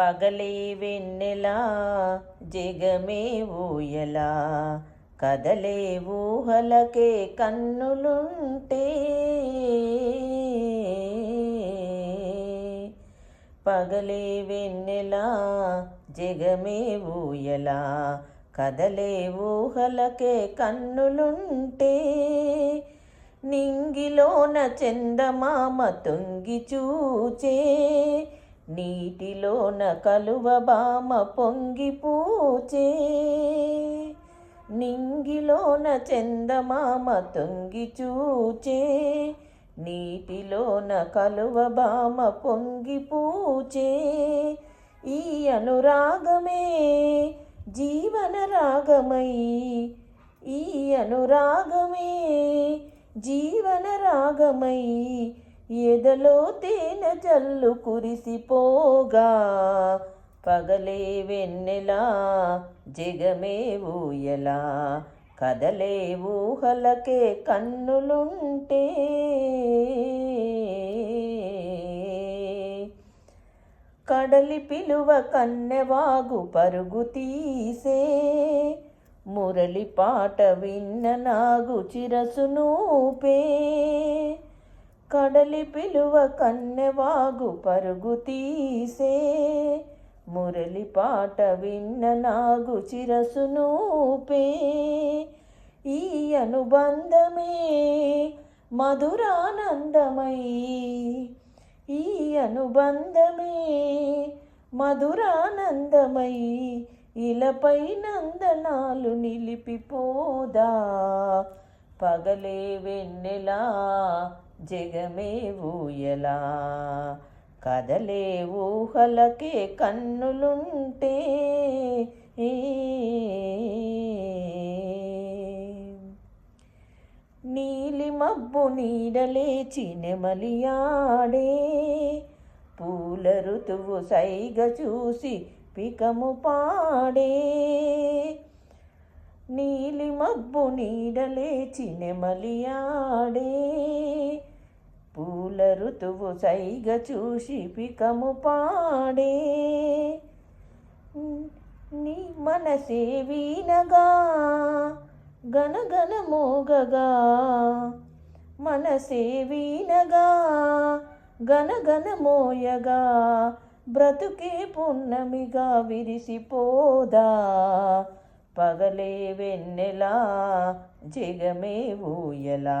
పగలే వెన్నెలా జగమే ఊయలా. కదలే ఊహలకే కన్నులుంటే పగలే వెన్నెలా జగమే ఊయలా. కదలే ఊహలకే కన్నులుంటే నింగిలోన చందమామ తొంగి చూచే నీటిలోన కలువ బామ పొంగి పూచే. నింగిలోన చందమామ తొంగి చూచే. నీటిలోన కలువ బామ పొంగి పూచే. ఈ అనురాగమే జీవన రాగమై. ఈ అనురాగమే జీవన రాగమై. ఎదలో తేనె జల్లు కురిసిపోగా పగలే వెన్నెలా జగమే ఊయలా. కదలే ఊహలకే కన్నులుంటే కడలి పిలువ కన్నెవాగు పరుగు తీసే మురళి పాట విన్న నాగు చిరసునూపే కడలి పిలువ కన్నెవాగు పరుగు తీసే. మురళి పాట విన్న నాగు చిరసునూపే ఈ అనుబంధమే మధురానందమై. ఈ అనుబంధమే మధురానందమై. ఇలపై నందనాలు నిలిపిపోదా. పగలే వెన్నెలా జగమే ఊయలా. కదలే ఊహలకే కన్నులుంటే నీలి మబ్బు నీడలేచి నెమలియాడే పూల ఋతువు సైగ చూసి పికము పాడే. నీలి మబ్బు నీడలేచి నెమలియాడే పూల ఋతువు సైగ చూసి పికము పాడే. నీ మనసే వీనగా గనగన మోగగా. మనసే వీనగా గనగన మోయగా. బ్రతుకే పున్నమిగా విరిసిపోదా. పగలే వెన్నెలా జగమే ఊయలా.